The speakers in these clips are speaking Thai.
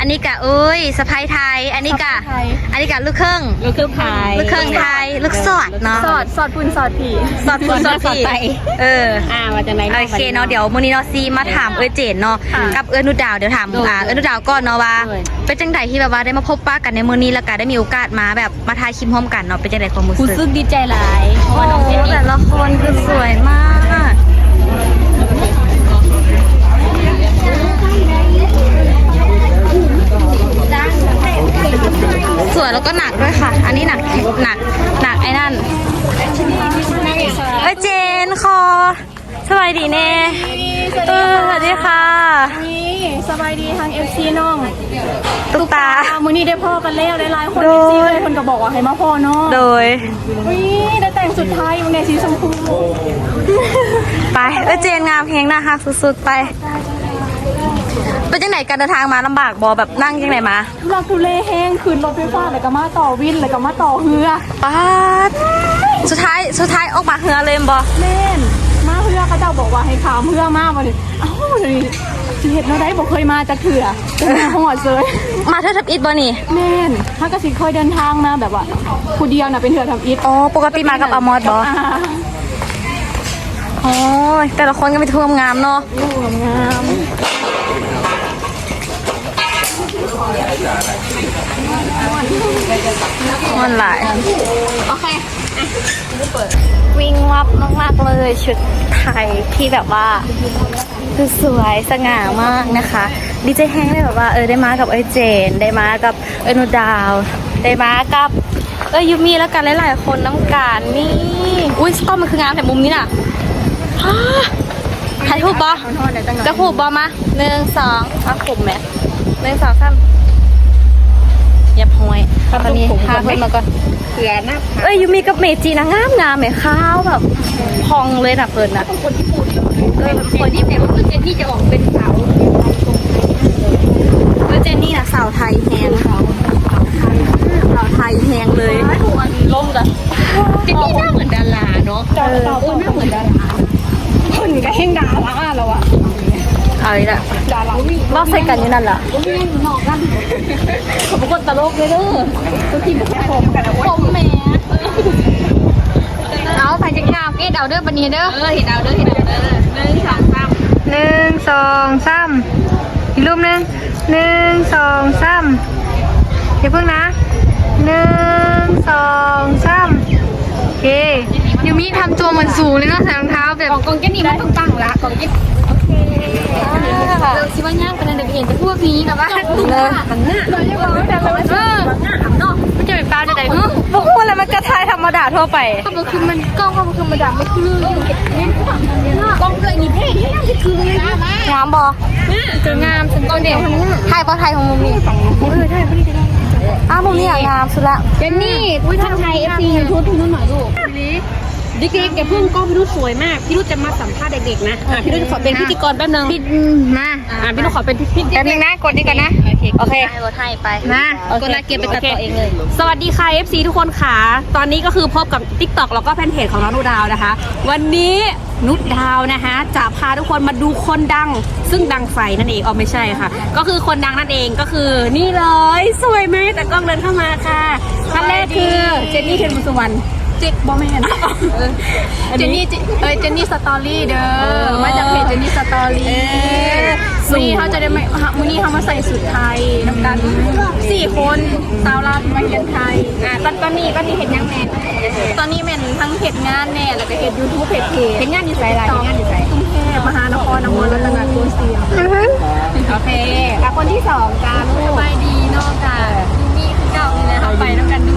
อันนี้กะเอ้ยสะพายไทย อันนี้กะสะพายไทยอันนี้กะลูกครึ่งลูกครึ่งไทยลูกครึ่งไทยลูกสอดเนาะสอดสอดปุ่นสอดผีสอดพูดสอดสอดพี่ไทยเอออ่ามาจากไหนโอเคเนาะเดี๋ยวมื้อนี้เนาะซีมาถามเอ้ยเจนเนาะค่ะกับเอ้ยนุดดาวเดี๋ยวถามโดยอ่าเอ้ยนุดดาวก่อนเนาะว่าโดยเป็นจังไดที่แบบว่าได้มาพบป้ากันในมื้อนี้แล้วก็ได้มีโอกาสมาแบบมาทายคลิปพร้อมกันเนาะเป็นจังไดความรู้คุณสึกซึกดีใจหลายเพราะโอ้ว่าน้องเจนนี่แต่ละคนคือสวยมาก สวยแล้วก็หนักด้วยค่ะ อันนี้หนักหนักหนักไอ้นั่นเอ้ยเจนคอสบายดีเน่เออสวัสดีค่ะนี่สบายดีทาง FC น้องตุ๊กตาอ่ามื้อนี้ได้พ่อกันแล้วหลายๆคนโดย FC เลยคนก็บอกว่าให้มาพ่อเนาะโดยอุ้ยได้แต่งสุดท้ายมันในสีชมพูไปเอ้ยเจนงามเพลงหน้าฮักสุดๆไป เป็นจังไหนการเดินทางมาลำบากบอแบบนั่งยังไงมาทุลักทุเลแห้งคืนรถไฟฟ้าแล้วก็มาต่อวินแล้วก็มาต่อเรือป้าดสุดท้ายสุดท้ายออกมาเฮือเลยบอแม่นมาเรือเขาเจ้าบอกว่าให้ขามเรือมาบ่ดิเอ้าบ่ดิสิเฮ็ดแนวใดบ่เคยมาจากเถื่อเป็นมาฮอดเลยมาเธอทับอิดบอนี่แม่นถ้าก็สิเคยเดินทางมาแบบว่าผู้เดียวน่ะเป็นเถื่อทำอิฐอ๋อปกติมากับอมอดบออ่าอ๋อแต่ละคนก็มีท่วมงามเนาะลูกงาม มากๆเลยชุดไทยที่แบบว่าคือสวยสง่ามากนะคะดีใจแฮงได้แบบว่าเออได้มากับเอยเจน ได้มากับเอยนูดาว ได้มากับเอยยูมีแล้วกันหลายๆคนน้ำการนี่อุ้ยกล้องมันคืองามแต่มุมนี้น่ะอ้าถ่ายรูปบอทอดๆได้จังหน่อยจะผูกบอมาหนึ่งสองเอาผูกไหมหนึ่งสองสามอ ย่าพอยตอนนี้พาเพื่อนมาก่อนเสือหน้าเอ้ยยูมีกับเมจีนะงามงามไหมข้าวแบบพองเลยนะเพิ่นนะคนที่พูดเออคนที่เนี่ยคือเจนนี่จะออกเป็นสาว เออเจนนี่นะสาวไทยแฮงสาวไทยแฮงเลย ล้มกันเจนนี่หน้าเหมือนดาราเนาะเออหน้าเหมือนดาราคนก็เฮงดาราแล้วอะ เอาอีกละ ดาราวิ่ง ลอก ใส่กันอยู่นั่นล่ะเขาเป็นคนตลกเลยเด้อตัวที่บุกผมกันนะผมแม่เอาไปจังงามเอ็ดเอาเด้อบันนี้เด้อเออเห็นดาวเด้อเห็นดาวเด้อหนึ่งสองสามหนึ่งสองสามอีกรูปหนึ่งหนึ่งสองสามอย่าเพิ่งนะหนึ่งสองสามโอเคยูมิทำตัวเหมือนสูงเลยเนาะใส่รองเท้าแบบของกองเจนนี่มันต้องตั้งละกองเจน เราคิดว่าย่างเป็นอะไรเห็นแต่พวกนี้นะว่าตุ้มหน้าหันหน้าเราจะบอกว่าแต่เราไม่ใช่หน้าหันเนาะมันจะเป็นปลาจะไหนเฮ้ยพวกพูดแล้วมันกระทายธรรมดาทั่วไปก็มันคือมันกล้องก็มันคือมันดับไม่คือกล้องเลยนี่เท่ที่นั่งจะคืองามบอคืองามฉันกล้องเด็กไทยบอไทยของมุมนี้อ้าวมุมนี้อะงามสุดละเจนนี่อุ้ยท่านไทยเอฟซียูทูบทุกนู้นหน่อยลูก เด็กๆแกเพิ่งกล้องพี่รุ่สวยมาก พี่รุ่จะมาสัมภาษณ์เด็กๆนะอะพี่รุ่ขอเป็นพิธีกรแป๊บนึงปิดมาอะพี่รุ่ขอเป็นพิธีแป๊บนึงนะ กดนี่ก่อนนะ โอเคกดให้ไป มาโอเคกดละเกียร์ไปตัดต่อเองเลย สวัสดีค่ะ FC ทุกคนค่ะ ตอนนี้ก็คือพบกับ TikTok แล้วก็แฟนเพจของน้องนุดาวนะคะ วันนี้นุดดาวนะคะจะพาทุกคนมาดูคนดัง ซึ่งดังไฟนั่นเองอ๋อไม่ใช่ค่ะ ก็คือคนดังนั่นเองก็คือ นี่เลยสวยไหมแต่กล้องเดินเข้ามาค่ะท่านแรกคือเจนนี่เทียนบุญสุวรรณ เจ๊บอแมนเจนนี่เอ้ยเจนนี่สตอรี่เด้อมาจากเพจเจนนี่สตอรี่วันนี้เขาจะได้ไม่วันนี้เขามาใส่สุดไทยน้ำกันสี่คนสาวลาวมาเรียนไทยอ่าตอนตอนนี้ตอนนี้เห็นยังแม่ตอนนี้แม่นทั้งเพจงานแน่แล้วก็เพจยูทูบเพจเพจเพจงานอยู่ไสล่ะเพจงานอยู่ไสกรุงเทพมหานครนครรัตนโกสินทร์โอเคอะคนที่สองจ้าลูกไปดีเนอกจากยูมี่คือ เก่านี่แหละค่ะไปน้ำกันดู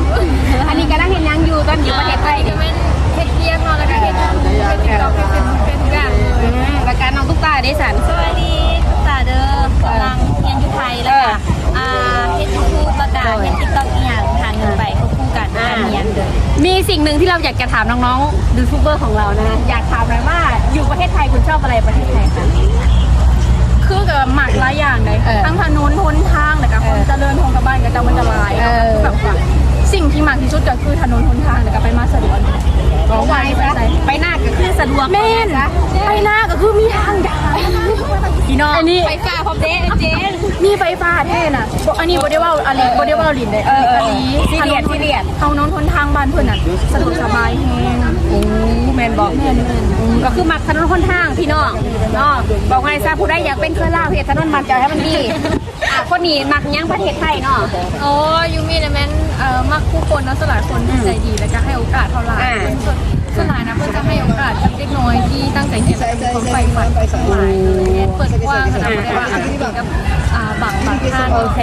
อันนี้กำลังเห็นยังอยู่ตอนอยู่ประเทศไทยก็เป็นเฮ็ดเทียงเนาะแล้วก็เฮ็ดยูทูบเฮ็ดติ๊กต็อกเฮ็ดเป็นเป็นทุกอย่างเลยอืมรายการน้องตุ๊กตาเดสันสวัสดีตุ๊กตาเด้อกำลังเรียนอยู่ไทยแล้วก็อ่าเฮ็ดยูทูบประกาศเฮ็ดติ๊กต็อกอีหยังหาเงินไปควบคู่กันการเรียนเด้อมีสิ่งหนึ่งที่เราอยากจะถามน้องๆยูทูบเบอร์ของเรานะอยากถามหน่อยว่าอยู่ประเทศไทยคุณชอบอะไรประเทศไทยคะ คือกับหมักหลายอย่างเลยเออทั้งถนนหนทางแล้วก็คนเจริญทงกับบ้านก็จะมันจะลายเออ แบบว่าสิ่งที่หมักที่สุดก็คือถนนหนทางแล้วก็ไปมาสะดวกโอบอกว่าไปหน้าก็คือสะดวกแม่นไปหน้าก็คือมีทางด่า พี่น้องอันนี้ไฟฟ้าพร้อมเด้เจนมีไฟฟ้าแท้น่ะบ่อันนี้บ่ได้ว่าอะไรบ่ได้ว่าลินเลยเออเอออันนี้ซีเรียสซีเรียสเฮาน้องทนทางบ้านเพิ่นน่ะสะดวกสบายแฮงโอ้แมนบอกแม่นแม่นก็คือมักถนนคนทางพี่น้องเนาะบอกไงซะผู้ใดอยากเป็นเคยเล่าวเหตุถนนมันจะให้มันดีอะคนนี้มักหยังประเทศไทยเนาะโอ้ยูมีนะแม่นเอ่อมักผู้คนเนาะสลายคนที่ใจดีแล้วก็ให้โอกาสเท่าไหร่อ่า ส่วนสลายนะเพื่อจะให้โอกาสเด็กน้อยที่ตั้งใจจะเป็นคนใฝ่ฝันไปสลายเลยเปิดกว้างขนาดไม่ได้ว่าอาจจะมีกับอ่าบางบางท่านโอเค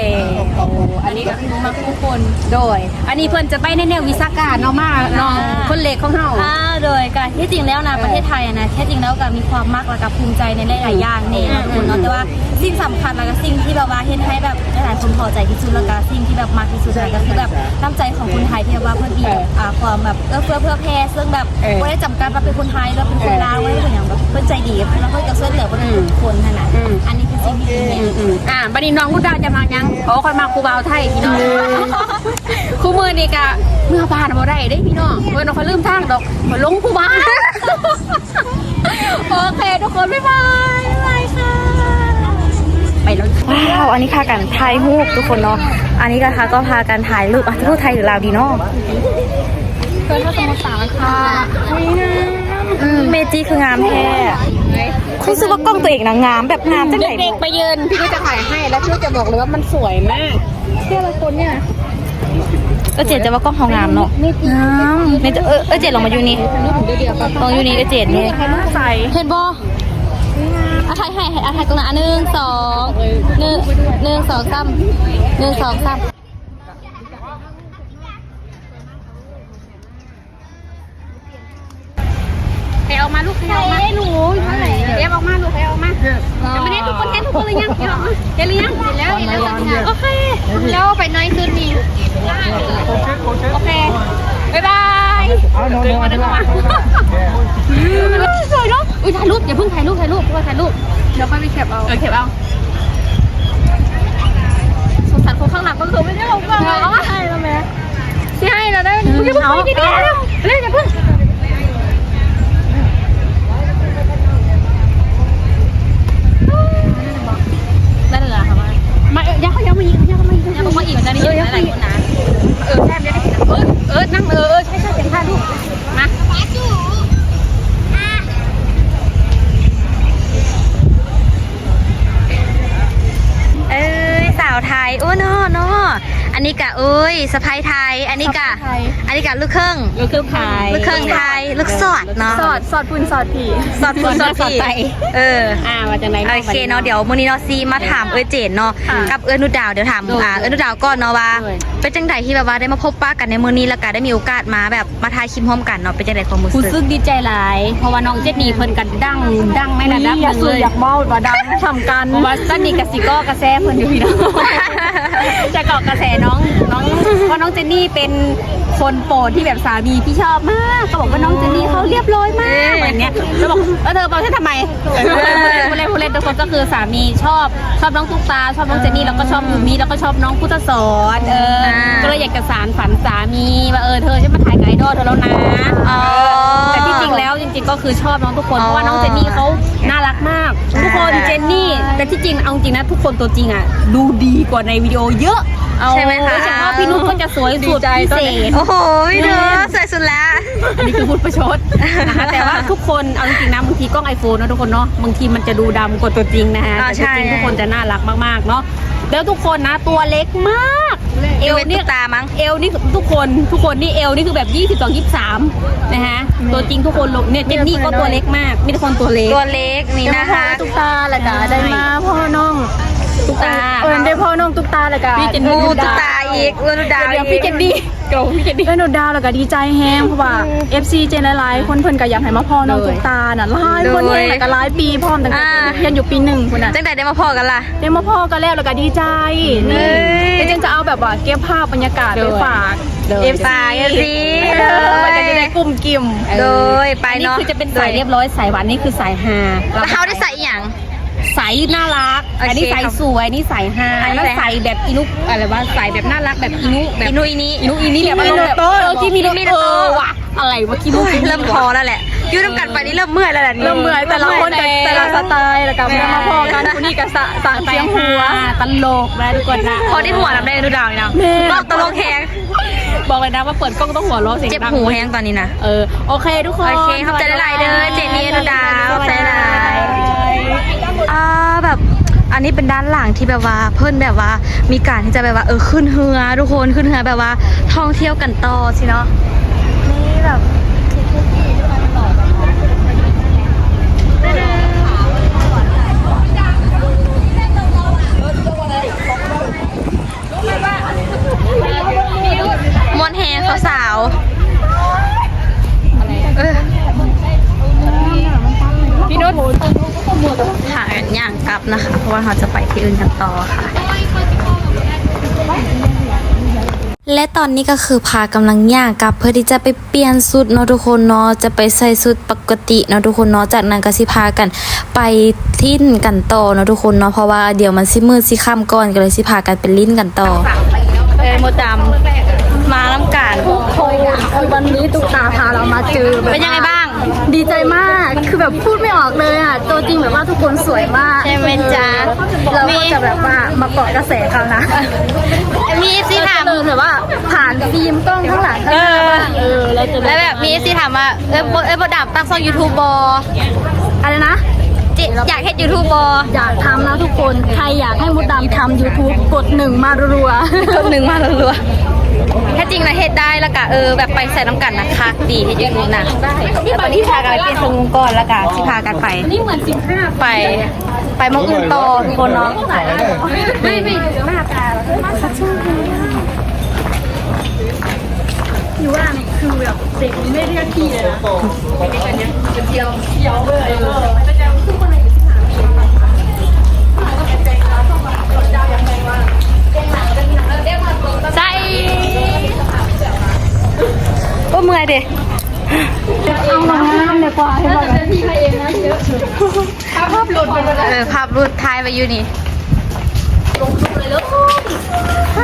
อันนี้ก็มักผู้คนโดย อันนี้เพิ่อนจะไปในแนววิชาการเนาะมาเนาะคนเล็กของเฮาอ่าโดยการที่จริงแล้วนะประเทศไทยนะแท้จริงแล้วก็มีความมักและก็ภูมิใจในหลายๆอย่างเนี่นะทุกคนเนาะแต่ว่าสิ่งสำคัญแล้วก็สิ่งที่แบบว่าเห็นให้แบบหลายๆคนพอใจที่สุดแล้วก็สิ่งที่แบบมากที่สุดเลยก็คือแบบน้ำใจของคนไทยที่แบบว่าเพื่อดีอ่าความแบบเอื้อเฟื้อเพื่อแพร่ซึ่งแบบไม่ได้จำกัดว่าเป็นคนไทยหรือเป็นคนลาวไม่ได้เป็นอย่างแบบเพื่อใจดีแล้วเพื่อจะช่วยเหลือคนอื่นทุกคนนั่นนะอันนี้คือสิ่งที่ดีอืมอืมอ่าบัดนี้น้องลูกดาวจะมายังโอ้คนมาครูบาวไทยพี่น้องครูมือนี่กะเมื่อบ้านบ่ได้เด้พี่น้องเพิ่นเอาเขาลืมทางดอกมาลงครูบาโอเคทุกคนบ๊ายบายบ๊ายบายค่ะ ไปแล้ว ว้าว อันนี้พากันถ่ายรูปทุกคนเนาะ อันนี้นะคะก็พากันถ่ายรูปอะจะพูดไทยหรือลาวดีเนาะเพื่อนถ้าสมมติสามค่ะเมจิคืองามแท้คุณรู้สึกว่ากล้องตัวเองนะงามแบบงามจังไหนเด็กๆไปยืนพี่ก็จะถ่ายให้แล้วพี่ก็จะบอกเลยว่ามันสวยมากก็เจดจะว่ากล้องเขางามเนาะงามเมจิเออเออเจดลองมาอยู่นี่ลองอยู่นี่เออเจดนี่ใส่เห็นบ่อาถ่ายให้อาถ่ายตรงนั้นอะหนึ่งสองหนึ่งหนึ่งสองสามหนึ่งสองสา มใครเอามาลูกใครเอามาหนูเดี๋ยวออกมาลูกใครเอามายังไม่ได้ทุกคนเห็นทุกคนเลยยังเห็นเห็นหรือยังเห็นแล้วเห็นแล้วโอเคแล้วไปน้อยขึ้นนี่โอเคบ๊ายบายเดินมาเดินมาสวยเนาะอุ้ยถ่ายรูปอย่าเพิ่งถ่ายรูปถ่ายรูปเพราะว่าถ่ายรูปเดี๋ยวค่อยไปแคปเอาเออเก็บเอาสงสารคนข้างหลังก็คือไม่ได้ลงมาเอามาให้แล้วแม่ที่ให้เราได้มึงอย่าเพิ่งไปดีๆเร็วเร็วอย่าเพิ่ง ได้เลยเหรอคะว่า มาอย่าเขายังมายิงอย่าเขามายิงยังต้องมาอีกเหมือนกันนี่อยู่หลายคนนะ สะพายไทย อันนี้กะอันนี้กะลูกครึ่ง ลูกเครื่องขายลูกครึ่งไทย ลูกสอดเนาะ สอดสอดปุ่นสอดผี สอดคุณสอดพี่เอออ่าว่าจังไหนโอเคเนาะเดี๋ยวมื้อนี้เนาะซีมาถามเอ้ยเจนเนาะกับเอ้ยนุดดาวเดี๋ยวถามอ่าเอ้ยนุดดาวก่อนเนาะว่าเป็นจังไดที่แบบว่าได้มาพบป้ากันในมื้อนี้แล้วก็ได้มีโอกาสมาแบบมาทายคลิปพร้อมกันเนาะเป็นจังไดความรู้รู้สึกสึกดีใจหลาย เพราะว่าน้องเจดนี่เพิ่นกันดังดังในระดับหนึ่งเลยอยากเมาว่าดังทำกัน เพราะว่าตอนนี้กสิก็กระแสเพิ่นอยู่พี่น้องจะเกาะกระแสน้องน้อง เพราะน้องเจนนี่เป็น คนโปรดที่แบบสามีพี่ชอบมากเขาบอกว่าน้องเจนนี่เขาเรียบร้อยมากแบบเนี้ยแล้วบอกเออเธอบอกฉันทำไมผู้เล่นผู้เล่นทุกคนก็คือสามีชอบชอบน้องตุ๊กตา ชอบน้องเจนนี่แล้วก็ชอบยูมิแล้วก็ชอบน้องพุทธสอนเออก็เลยอยากจะสารฝันสามีว่าเออเธอฉันมาถ่ายไกด์ดอลเธอแล้วนะอ๋อแต่ที่จริงแล้วจริง ๆ ก็คือชอบน้องทุกคนเพราะว่าน้องเจนนี่เขาน่ารักมาก ทุกคนเจนนี่ แต่ที่จริงเอาจริงนะทุกคนตัวจริงอะดูดีกว่าในวิดีโอเยอะใช่ไหมคะโดยเฉพาะพี่นุชก็จะสวยสุดพิเศษโอ้โหพี่เด้อสวยสุดแล้ว อันนี้คือพูดประชดนะคะแต่ว่าทุกคนเอาจริงๆนะบางทีกล้องไอโฟนนะทุกคนเนาะบางทีมันจะดูดำกว่าตัวจริงนะฮะอ่าแต่ตัวจริงใช่ทุกคนจะน่ารักมากๆเนาะแล้วทุกคนนะตัวเล็กมาก เอวเป็นตุ๊กตามั้ง เอลนี่ทุกคนทุกคนนี่เอลนี่คือแบบ 22 23นะฮะตัวจริงทุกคนลงเนี่ยเจนนี่ก็ตัวเล็กมากมีแต่คนตัวเล็กตัวเล็กนี่นะคะ ตุ๊กตาแหละกะได้มาพ่อน้อง ตุ๊กตาเออได้พ่อน้องตุ๊กตาแหละกะพี่เจนงูตุ๊กตาอีกเอ้ยนุดดาวเดี๋ยวอีพี่กเจนดี้เดี๋ยวพี่เจนดี้เอ้ยหนูดาวแล้วก็ดีใจแฮงเพราะว่า FC เจนหลายๆคนเพิ่นก็อยากให้มาพ่อน้องตุ๊กตาน่ะหลายคนแฮงแล้วก็หลายปีพร้อมตั้งแต่เรียนอยู่ปีหนึ่งพุ่นน่ะจังไดได้มาพอกันล่ะได้มาพ่อกันแล้วแล้วก็ดีใจเฮ้นี่ยเดี๋ยวเจนจะเอาแบบว่าเก็บภาพบรรยากาศไปฝาก FC ฝาก FC เออมันจะได้กลุ่มกิ่มโดยไปอันนี้เนาะคือจะเป็นสายเรียบร้อยสายหวานนี่คือสายฮาแล้วเขาได้ใส่อหย่าง สายน่ารักโอเคอันนี้สายสวยอันนี้สายฮาอันนี้แล้วสายฮาสายแบบอินุอะไรว่าสายแบบน่ารักแบบอินุแบบอินุอินี่อินุอินี่แบบอินุโตะเออที่มีมีโนโตะเออว่ะอะไรเมื่อกี้มุกเริ่มพอแล้วแหละอยืดน้ำกันไปนี่เริ่มเมื่อยแล้วแหละนี่เริ่มเมื่อยแต่ละคนกับแต่ละสไตล์แล้วก็มาพอกันคนนี้ก็สะสางเสียงหัวตลกนะทุกคนนะพอที่หัวน้ำได้ดูดาวนี่นะแม่บอกตลกแฮงบอกเลยนะว่าเปิดกล้องต้องหัวเราะเสียงเจ็บดังหูแฮงตอนนี้นะเออโอเคทุกคนโอเคขอบใจหลายๆเด้อเจนนี่ดูดาวขอบใจหลาย อ่าแบบอันนี้เป็นด้านหลังที่แบบว่าเพื่อนแบบว่ามีการที่จะแบบว่าเออขึ้นเฮือทุกคนขึ้นเฮือแบบว่าท่องเที่ยวกันต่อสิเนาะนี่แบบมวนแฮเขาสาวๆเออ พี่นุช หา ย่างกลับนะคะ เพราะว่าเราจะไปที่อื่นกันต่อค่ะ และตอนนี้ก็คือพากำลังย่างกลับ เพื่อที่จะไปเปลี่ยนสุดเนาะทุกคนเนาะจะไปใส่สุดปกติเนาะทุกคนเนาะจากนั้นก็สิพากันไปทิ้นกันต่อเนาะทุกคนเนาะเพราะว่าเดี๋ยวมันสิมืดสิค่ำก่อนก็เลยสิพากันไปลิ้นกันต่อเออโมดำ มาล้ำการวันนี้ตุ๊กตาพาเรามาเจอเป็นยังไงบ้าง ดีใจมากคือแบบพูดไม่ออกเลยอะตัวจริงแบบว่าทุกคนสวยมากใช่ไหมจ๊ะเราก็จะแบบว่ามาเกาะกระแสเขานะมีซีถามเจอแบบว่าผ่านฟิล์มกล้องข้างหลังข้างหน้าบ้างเออแล้วจะแล้วแบบมีซีถามว่าเออโบเออโบดับตั้งช่องยูทูบบออะไรนะจิอยากเฮ็ดยูทูบบออยากทำนะทุกคน ใครอยากให้มดดำทำ YouTube กดหนึ่งมารัวๆคนหนึ่งมารัว ๆแค่จริงนะเฮ็ดได้แล้วก็เออแบบไปใส่น้ำกันนะคะดีที่ยูทูบนะแล้วตอนนี้พากันไปเปลี่ยนทรงก่อนแล้วก็ที่พากันไป นี่เหมือนสิบห้าไป ไปมองอื่นต่อทุกคนเนาะไม่ไม่หน้าตาอยู่ว่านี่คือแบบเด็กไม่เรียกพี่เลยนะใจ ดิเอาลงน้ำเลยกว่าให้เราพี่เขาเองนะเยอะภาพหลุดไปเลยเออภาพรูดท้ายไปอยู่นี่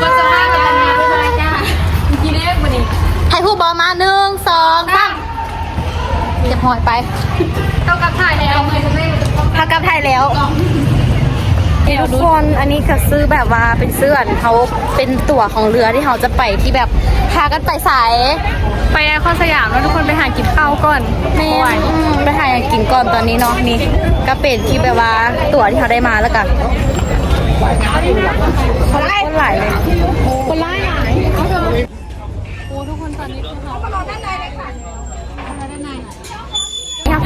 ก็จะให้กันนะไม่ได้จ้าทีแรกวันนี้ให้ผู้บอลมาหนึ่งสองสามเจะพอยไปเท่ากับถ่ายแล้วเลยจะไม่พักกับไทยแล้ว ทุกคนอันนี้ก็ซื้อแบบว่าเป็นเสื้อเขาเป็นตั๋วของเรือที่เขาจะไปที่แบบพากันไปสายไปไอคอนสยามแล้วทุกคนไปหากินข้าวก่อนแม่อืมไปหาอย่างกินก่อนตอนนี้เนาะนี่ก็เป็นที่แบบว่าตั๋วที่เขาได้มาแล้วกันคนหลายเลย คนร้ายหลาย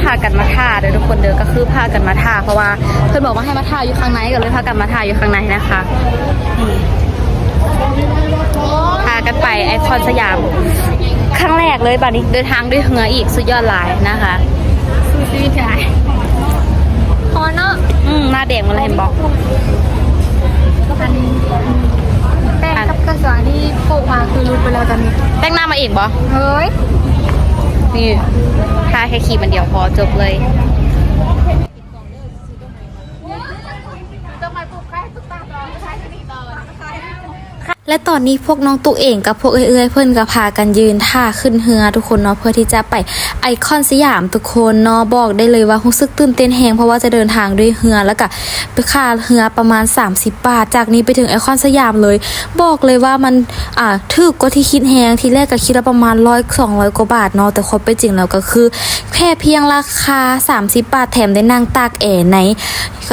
ถ้าพากันมาท่าเด้อทุกคนเด้อก็คือพากันมาท่าเพราะว่าเพื่อนบอกว่าให้มาท่าอยู่ข้างในก็เลยพากันมาท่าอยู่ข้างในนะคะนี่พากันไปไอคอนสยามครั้งแรกเลยบัดนี้เดินทางด้วยเหืออีกสุดยอดหลายนะคะสู้ชีวิตใจพอเนาะอืมหน้าแดงมาเลยเห็นบอกแป้งกับกระสาที่โปะมาคือรุดไปแล้วตอนนี้แต่งหน้ามาอีกบอเฮ้ย นี่ทาแค่ขีดมันเดียวพอจบเลย และตอนนี้พวกน้องตุ๊กเองกับพวกเอื้อยๆเพื่อนก็พากันยืนท่าขึ้นเฮือทุกคนเนาะเพื่อที่จะไปไอคอนสยามทุกคนเนาะบอกได้เลยว่ารู้สึกตื่นเต้นแฮงเพราะว่าจะเดินทางด้วยเฮือแล้วก็ไปค่าเฮือประมาณ 30 บาท จากนี้ไปถึงไอคอนสยามเลย บอกเลยว่ามันอ่าถูกกว่าที่คิดแฮงทีแรกก็คิดว่าประมาณร้อยสองร้อยกว่าบาทเนาะแต่ความเป็นจริงแล้วก็คือ แค่เพียงราคา 30 บาทแถมได้นั่งตากแอร์ใน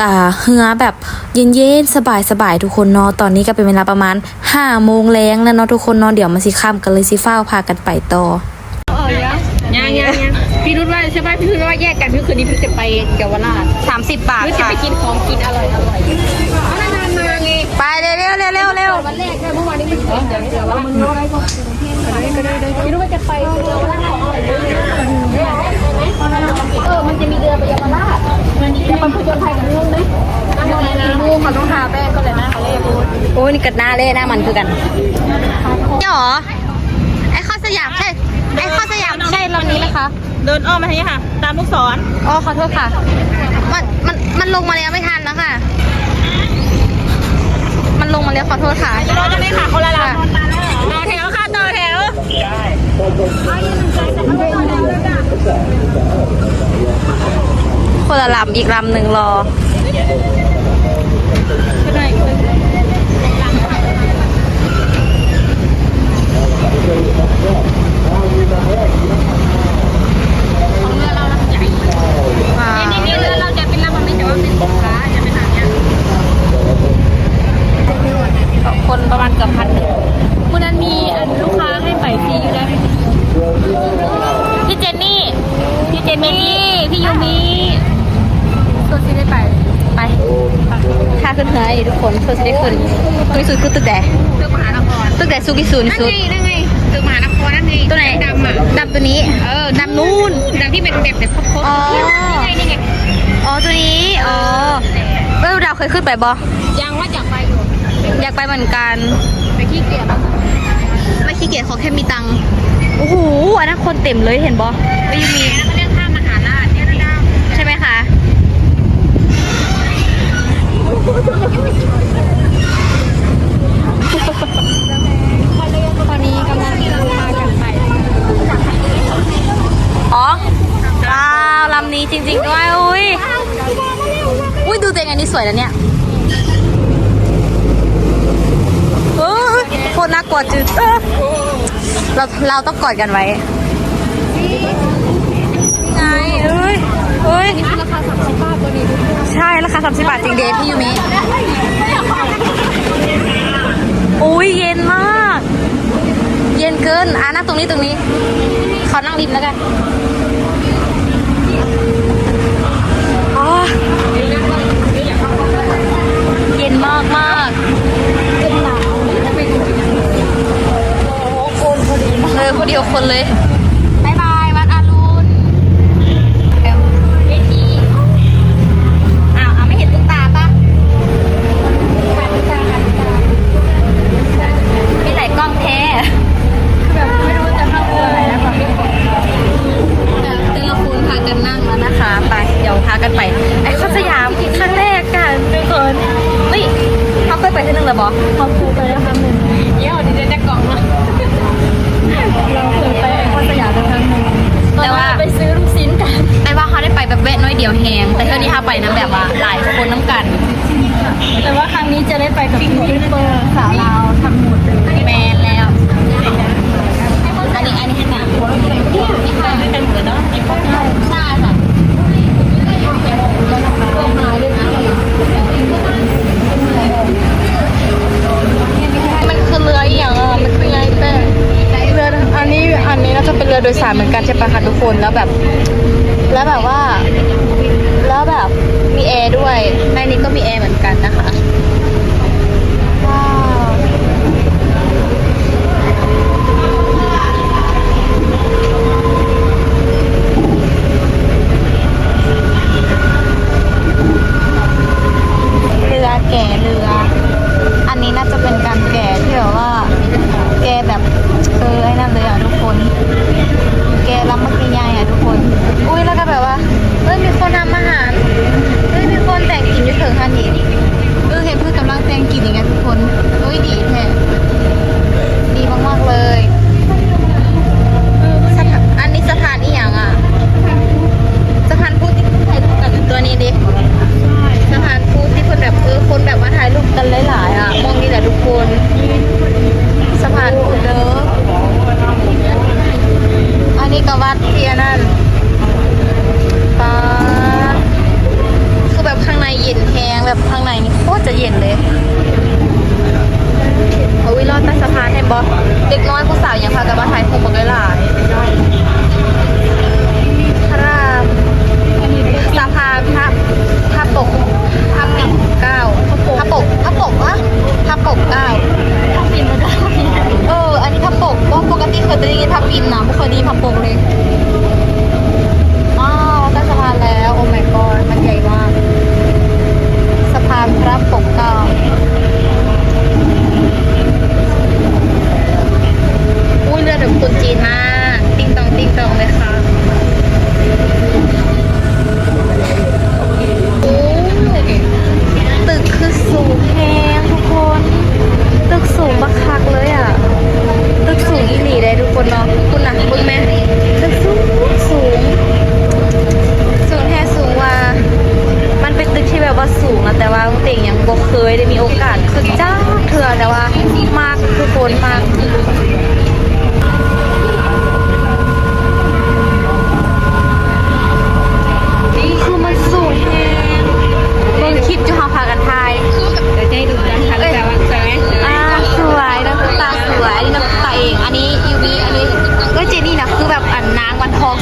อ่าเฮือแบบเย็นๆสบายๆทุกคนเนาะตอนนี้ก็เป็นเวลาประมาณ5โมงแรงแล้วเนาะทุกคนเนาะเดี๋ยวมาสิค่ำกันเลยสิเฝ้าพากันไปต่อยังยังยังพี่รุดว่าใช่ไหมพี่รุดว่าแยกกันพี่คืนนี้พี่จะไปเยาวราช30บาทพี่จะค่ะ ไปกินของกินอร่อยอร่อยนานมาไงไปเร็วเร็วเร็วเร็วเร็ววันแรกแค่เมื่อวานนี้มันเดี๋ยวเดี๋ยวว่ามันน้อยก็ก็ได้ก็ได้พี่รุดว่าจะไปเยาวราชเออมันจะมีเรือไปเยาวราชมันจะไปพูดไทยกันเรื่องนึงมู มูเขาต้องทาแป้งก็เลยหน้าเขาเละโอ้ยนี่กัดหน้าเละหน้ามันคือกันนี่หอไอ้ข้าสยามใช่ไอ้ข้าสยามใช่ลำนี้ไหมคะ เดินอ้อมมาทางนี้ค่ะ ตามลูกศรอ๋อขอโทษค่ะ มันมันมันลงมาแล้วไม่ทันแล้วค่ะ มันลงมาแล้วขอโทษค่ะรอจะไม่ค่ะคนละลำต่อแถวค่ะต่อแถวใช่คนละลำอีกลำหนึ่งรอ the head. ูงนั่นไงนั่นไงคือมหานครนั่นไงตัวไหน ดำอะดำตัวนี้ เออดำนู่นดำที่เป็นแบบแบบครบๆอ๋อ นี่ไงนี่ไงอ๋อตัวนี้ อ๋อแล้วดาเคยขึ้นไปบอยังว่าอยากไปอยู่อยากไปเหมือนกันไปขี้เกียจไปขี้เกียจขอแค่มีตังโอ้โหอันนั้นคนเต็มเลยเห็นบอไม่ยังมี เขาเรียกท่ามหาราดใช่ไหมคะ ว้าวลำนี้จริง ๆ ด้วย อุ้ยอุ้ยดูตัวงอันนี้สวยแล้วเนี่ยเออโคตรน่ากลัวจุดเราเราต้องกอดกันไว้นี่ไงเอ้ยเอ้ยราคาสามสิบบาทตัวนี้ใช่ราคาสามสิบบาทจริงเดทพี่ยูมิอุ้ยเย็นมาก เย็นเกินอ่านั่งตรงนี้ตรงนี้เขานั่งริมแล้วกันากมากเออคนเดียวคนเลยบายบายวัดอารุณเวทีอ้าวไม่เห็นตุ๊กตาปะมีหลายกล้องแท้ไม่รู้จะเข้าเลยนะความที่ผมแต่ละคนพากันนั่งแล้นะคะ ไป เดี๋ยวพากันไป ไอ้ข้าสยามครั้งแรกกันทุกคนเฮ้ย เคยไปที่นึงเลยบอเขาเคยไปแล้ค่หนึ่งเยี่ยม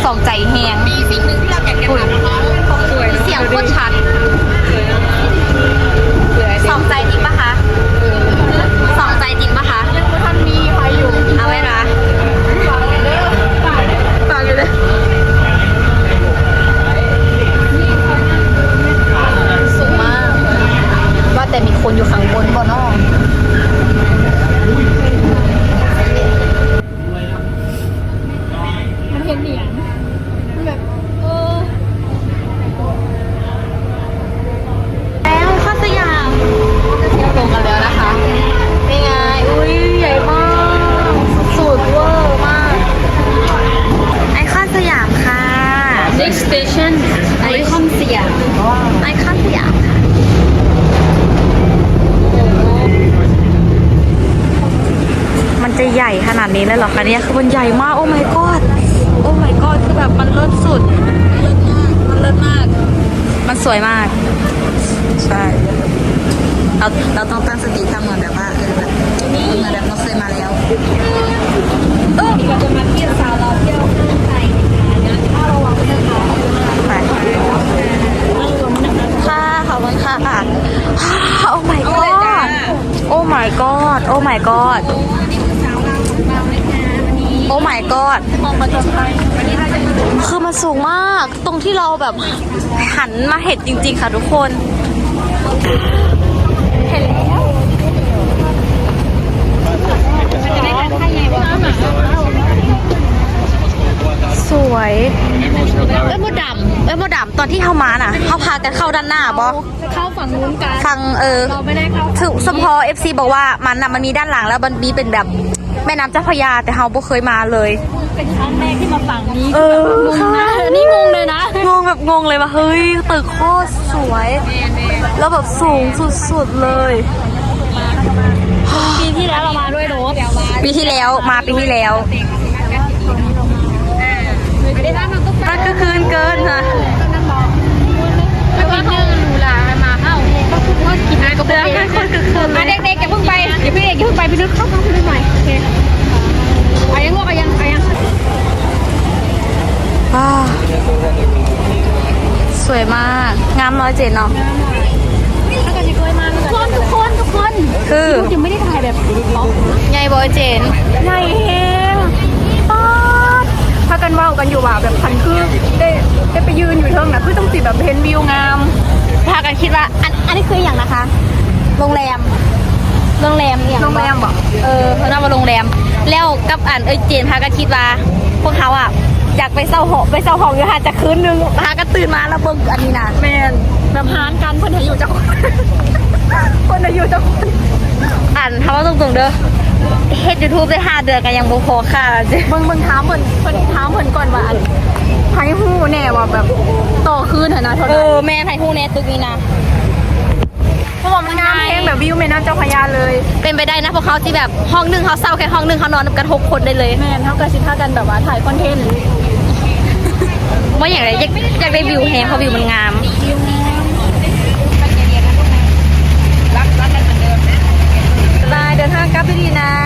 สองใจแฮงมีสิ่งหนึ่งที่เราอยากจะถามสวยเสียงโคตรชัดสองใจจริงปะคะสองใจจริงปะคะท่านมีไฟอยู่ เอาไว้นะฝากอยู่เลยสูงมาก ว่าแต่มีคนอยู่ข้างบนบ่เนอกแล้วข้าสยามลงกันแล้วนะคะนี่ไง อุ้ยใหญ่มากสุดเวอร์มาก ไอคอนสยามค่ะ next station ไอคอนสยามไอคอนสยามค่ะมันจะใหญ่ข นาดนี้เลยเหรอคะเนี่ยคือมันใหญ่มาก โอ้ my god โอ้ my god คือแบบมันเลิศสุดมันเลิศมาก มันสวยมาก ใช่เราเราต้องตั้งสติตั้งเหมือนแบบว่าเออแบบเหมือนแบบเราเคยมาแล้วเราจะมาเที่ยวสาวเราเที่ยวข้างในนะคะถ้าระวังนะคะไปค่ะขอบคุณค่ะโอ้ my god โอ้ my god โอ้ my god โอ้ my god มองประจนภัยคือมันสูงมาก ตรงที่เราแบบหันมาเห็นจริง ๆ ค่ะทุกคน เห็นแล้วสวยเอ้ยโมดดำเอ้ยโมดดำตอนที่เข้ามาน่ะเขาพากันเข้าด้านหน้าบอเข้าฝั่งนู้นกันฟังเออเราไม่ได้เข้าถึงสมพอเอฟซีบอกว่ามันน่ะมันมีด้านหลังแล้วมันมีเป็นแบบ แม่น้ำเจ้าพระยาแต่เฮาบ่เคยมาเลย เป็นครั้งแรกที่มาฝั่งนี้เออ งงนะนี่งงเลยนะงงแบบงงเลยว่าเฮ้ยตึกโคตรสวย แล้วแบบสูงสุดๆเลย ปีที่แล้วเรามาด้วยรถปีที่แล้วมาปีที่แล้วมันก็คืนเกินนะไม่ว่าเขาหรูหรามาเข้า ก็คือว่ากินอะไรก็เดืไม่อนได้เป็นคนคือคืนเลมายเด็กๆอย่าเพิ่งไปอย่าพี่เด็กอย่าเพิ่งไปพี่นึกเข้าเข้าพี่นึกหน่อยโอเคเอายังลูกเอายังเอายังอ้าวสวยมาก งามร้อยเจ็ดเนาะทุกคนทุกคนทุกคน คือยังไม่ได้ถ่ายแบบใหญ่บอยเจนใหญ่แฮงป๊าดพากันเว้ากันอยู่ว่าแบบพันคือได้ได้ไปยืนอยู่เทิงนะคือต้องสิแบบเห็นวิวงาม พากันคิดว่าอันอันนี้คืออย่างนะคะ โรงแรม โรงแรมอย่างโรงแรมบอกเออเขาเรียกว่าโรงแรม แล้วกับอันเอ้ยเจนพากันคิดว่าพวกเขาอะอยากไปเศร้าหอไปเศร้าห้องอยู่ค่ะจะคืนนึงพากันตื่นมาแล้วเบิ่งอันนี้นะแมนแบบหานกันเพิ่นให้อยู่จักคนเพิ่นให้อยู่จักคนอ่านทำว่าตรงๆเด้อเฮ็ดยูทูบได้ห้าเดือนกันยังบ่พอค่ะเจ๊เบิ่งเบิ่งถามเพิ่นเพิ่นถามเพิ่นก่อนว่าอัน ไพฮู้แน่ว่าแบบต่อคืนเถอะนะเท่าเอนั้แม่ไผ่ฮู้แน่ตึกนี้นะ เพราะว่ามันงามเพลงแบบวิวแม่น้ำเจ้าพญาเลยเป็นไปได้นะพวกเขาที่แบบห้องหนึ่งเขาเศร้าแค่ห้องหนึ่งเขานอนกันหกคนได้เลยแม่เขากระสิท่ากันแบบว่าถ่ายคอนเทนต์ว่าอย่างไรอยากอยากได้วิวแฮงเพราะวิวมันงาม บายเดินทางกลับดีๆนะ